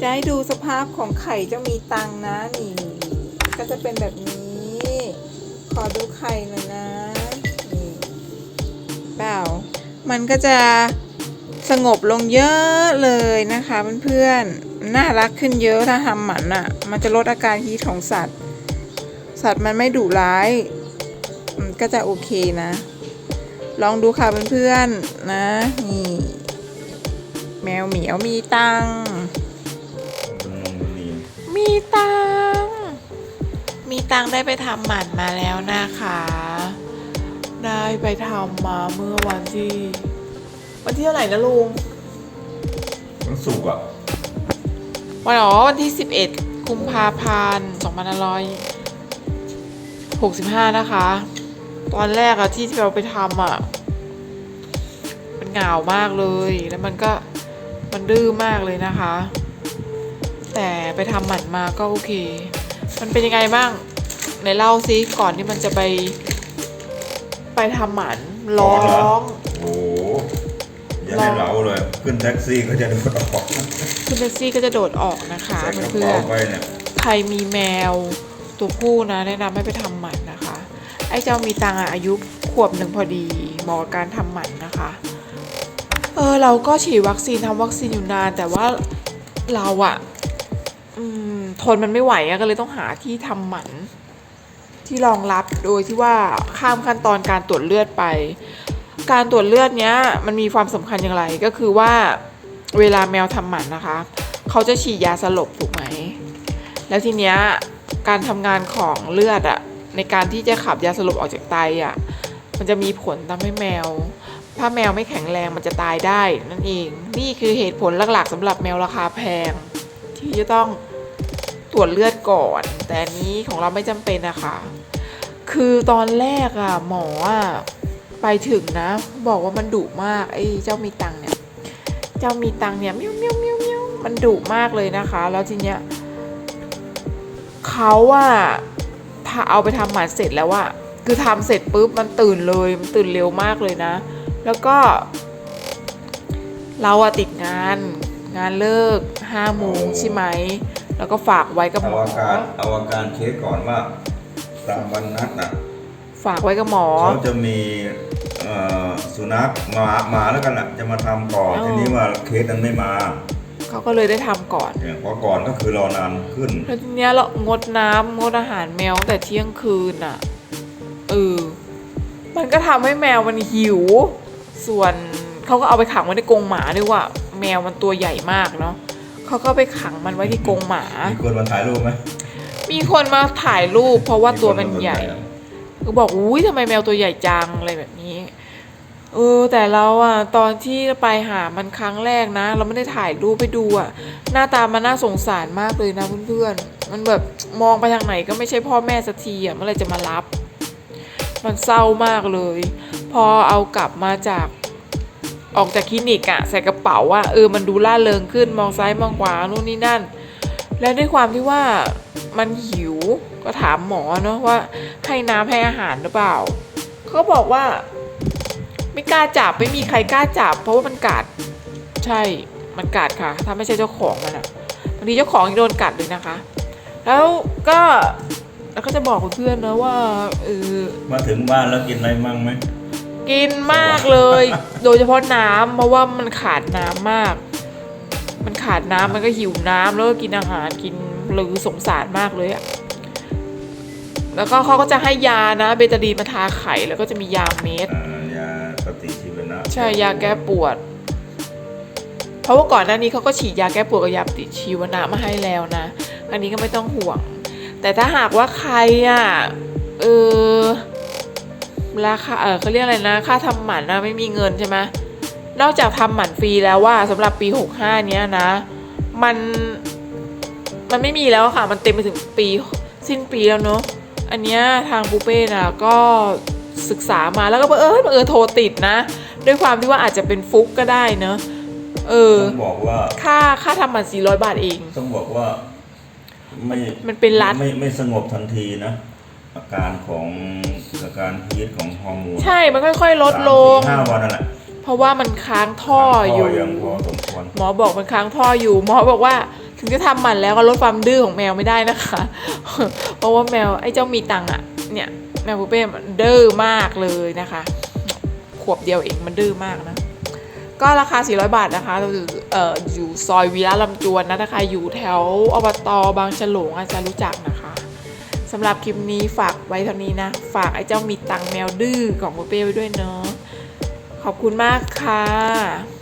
จะให้ดูสภาพของไข่เจ้ามีตังนะนี่ ก็จะเป็นแบบนี้ ขอดูไข่หน่อยนะนี่เปล่ามันก็จะสงบลงเยอะเลยนะคะเพื่อนๆน่ารักขึ้นเยอะถ้าทำหมันอะ มันจะลดอาการฮีทของสัตว์ สัตว์มันไม่ดุร้ายอืมก็จะโอเคนะ ลองดูค่ะเพื่อนๆนะนี่แมวเหมียวมีตังค์ มีตังค์มีตังค์ได้ไปทำหมันมาแล้วนะคะ ได้ไปทำมาเมื่อวันที่ วันที่เท่าไหร่นะลุงมันสุกอะวันอ๋อวันที่ 11กุมภาพันธ์2565 นะคะ ตอนแรกอะที่เราไปทำอะมันเหงามากเลย แล้วมันก็มันดื้อมากเลยนะคะ แต่ไปทำหมันมาก็โอเค มันเป็นยังไงบ้างไหนเล่าซิก่อนที่มันจะไป ไปทำหมันร้อง โอ้โหอย่าให้เหลาเลย ขึ้นแท็กซี่ก็จะโดนออกคุณแท็กซี่ก็จะโดดออกนะคะใส่กระเพื่อเป๋านไปเนี่ยๆใครมีแมวตัวผู้นะแนะนำให้ไปทำหมันนะคะ ไอ้เจ้ามีตังค์อะอายุขวบหนึ่งพอดีเหมาะกับการทำหมันนะคะ เออเราก็ฉีดวัคซีนทำวัคซีนอยู่นาน แต่ว่าเราอะอืม ทนมันไม่ไหวก็เลยต้องหาที่ทำหมัน ที่รองรับโดยที่ว่าข้ามขั้นตอนการตรวจเลือดไป การตรวจเลือดเนี้ยมันมีความสำคัญอย่างไรก็คือว่าเวลาแมวทำหมันนะคะ เขาจะฉีดยาสลบถูกไหม แล้วทีเนี้ยการทำงานของเลือดอะในการที่จะขับยาสลบออกจากไตอะมันจะมีผลทำให้แมว ถ้าแมวไม่แข็งแรงมันจะตายได้นั่นเอง นี่คือเหตุผลหลักๆสำหรับแมวราคาแพง ที่จะต้อง รวจเลือดก่อน แต่อันนี้ของเราไม่จำเป็นนะคะ คือตอนแรกอะหมออะไปถึงนะ บอกว่ามันดุมากไอ้เจ้ามีตังเนี่ย เจ้ามีตังเนี่ยเมียวเมียวเมียวเมียวมันดุมากเลยนะคะ แล้วทีเนี้ยเขาอะถ้าเอาไปทำหมันเสร็จแล้วอะคือทำเสร็จปุ๊บมันตื่นเลยมันตื่นเร็วมากเลยนะ แล้วก็ เราอะติดงาน งานเลิกห้าโมงใช่ไหม แล้วก็ฝากไว้กับหเอามออาการเอาอาการเคสก่อนว่าตามวันนัดน่ะฝากไว้กับหมอ เขาจะมีเอ่อสุนัขหมาหมาแล้วกันน่ะจะมาทำก่อนอ๋อ ทีนี้ว่าเคสนั้นไม่มาเขาก็เลยได้ทำก่อน เนี่ยเพราะก่อนก็คือรอนานขึ้น แล้วทีเนี้ยเรางดน้ำงดอาหารแมวตั้งแต่เที่ยงคืนอะเออมันก็ทำให้แมวมันหิว ส่วนเขาก็เอาไปขังไว้ในกรงหมาด้วยว่า แมวมันตัวใหญ่มากเนาะ เขาก็ไปขังมันไว้ที่กรงหมา มีคนมาถ่ายรูปไหมมีคนมาถ่ายรูป เพราะว่าตัวมันคาใหญ่สนก็บอกอุ้ยทำไมแมวตัวใหญ่จังอะไรแบบนี้ เออ แต่เราอะตอนที่ไปหามันครั้งแรกนะ เราไม่ได้ถ่ายรูปไปดูอะหน้าตามันน่าสงสารมากเลยนะเพื่อนๆ มันแบบมองไปทางไหนก็ไม่ใช่พ่อแม่สักทีอะเมื่อไหรจะมารับ มันเศร้ามากเลย พอเอากลับมาจากออกจากคลินิกอะใส่กระเป๋าอะเออมันดูล่าเริงขึ้นมองซ้ายมองขวานู่นนี่นั่น แล้วด้วยความที่ว่ามันหิวก็ถามหมอเนาะว่าให้น้ำให้อาหารหรือเปล่าเขาบอกว่า ไม่กล้าจับไม่มีใครกล้าจับ เพราะว่ามันกัดใช่มันกัดค่ะ ถ้าไม่ใช่เจ้าของมันอะบางทีเจ้าของยังโดนกัดเลยนะคะ แล้วก็แล้วก็จะบอกเพื่อนนะว่าเออมาถึงบ้านแล้วกินอะไรมั่งไหม กินมากเลย โดยเฉพาะน้ำเพราะว่ามันขาดน้ำมาก มันขาดน้ำมันก็หิวน้ำแล้วก็กินอาหารกินหรือสงสารมากเลยอะแล้วก็เขาก็จะให้ยานะ เบตาดีนมาทาไข่แล้วก็จะมียาเม็ดอ่ายาปฏิชีวนะใช่ยาแก้ปวด เพราะว่าก่อนหน้านี้เขาก็ฉีดยาแก้ปวดกับยาปฏิชีวนะมาให้แล้วนะ อันนี้ก็ไม่ต้องห่วง แต่ถ้าหากว่าใครอะเออ ราคาเออเขาเรียกอะไรนะ ค่าทำหมันนะไม่มีเงินใช่ไหมนอกจากทำหมันฟรีแล้วว่าสำหรับปี65เนี้ยนะ มันมันไม่มีแล้วอะค่ะ มันเต็มไปถึงปีสิ้นปีแล้วเนอะอันเนี้ยทางบูเป้นะก็ศึกษามาแล้วก็บังเออบังเออโทรติดนะ ด้วยความที่ว่าอาจจะเป็นฟุกก็ได้เนอะเออต้องบอกว่าค่าค่าทำหมัน400บาทเอง ต้องบอกว่าไม่มันเป็นรัฐไม่ไม่สงบทันทีนะอาการของ อาการฮีทของฮอร์โมนใช่ มันค่อย ๆ ลดลง สามสี่ห้าวันนั่นแหละเพราะว่ามันค้างท่ออยู่ ยังพอสมควรหมอบอกมันค้างท่ออยู่ หมอบอกว่าถึงจะทำหมันแล้วก็ลดความดื้อของแมวไม่ได้นะคะ เพราะว่าแมวไอ้เจ้ามีตังค์อะเนี่ยแมวปูเป้มันดื้อมากเลยนะคะ ขวบเดียวเองมันดื้อมากนะ ก็ราคา 400 บาทนะคะเราอยู่เอ่ออยู่ซอยวีระลำจวนนะนะคะ อยู่แถวอบตบางฉลงอาจจะรู้จักนะคะ สำหรับคลิปนี้ฝากไว้เท่านี้นะ ฝากไอ้เจ้ามีตังแมวดื้อของปูเป้ไว้ด้วยเนาะขอบคุณมากค่ะ